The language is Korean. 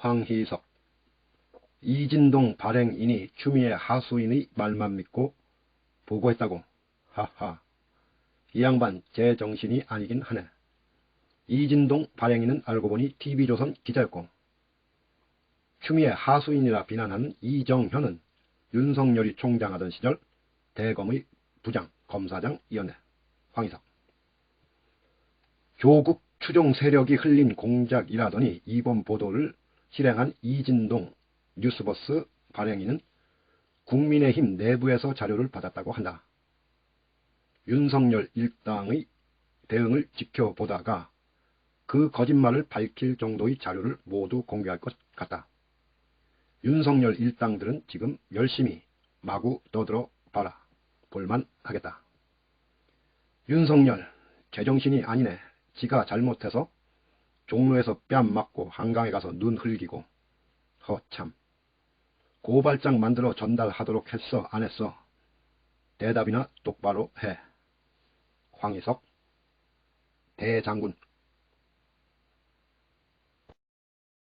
황희석 이진동 발행인이 추미애 하수인의 말만 믿고 보고했다고. 하하. 이 양반 제 정신이 아니긴 하네. 이진동 발행인은 알고 보니 TV조선 기자였고 추미애 하수인이라 비난하는 이정현은 윤석열이 총장하던 시절 대검의 부장, 검사장이었네. 황희석. 조국 추종 세력이 흘린 공작이라더니 이번 보도를 실행한 이진동 뉴스버스 발행인은 국민의힘 내부에서 자료를 받았다고 한다. 윤석열 일당의 대응을 지켜보다가 그 거짓말을 밝힐 정도의 자료를 모두 공개할 것 같다. 윤석열 일당들은 지금 열심히 마구 떠들어 봐라. 볼만 하겠다. 윤석열 제정신이 아니네. 지가 잘못해서 종로에서 뺨 맞고 한강에 가서 눈 흘기고. 허참. 고발장 만들어 전달하도록 했어 안 했어? 대답이나 똑바로 해. 황희석. 대장군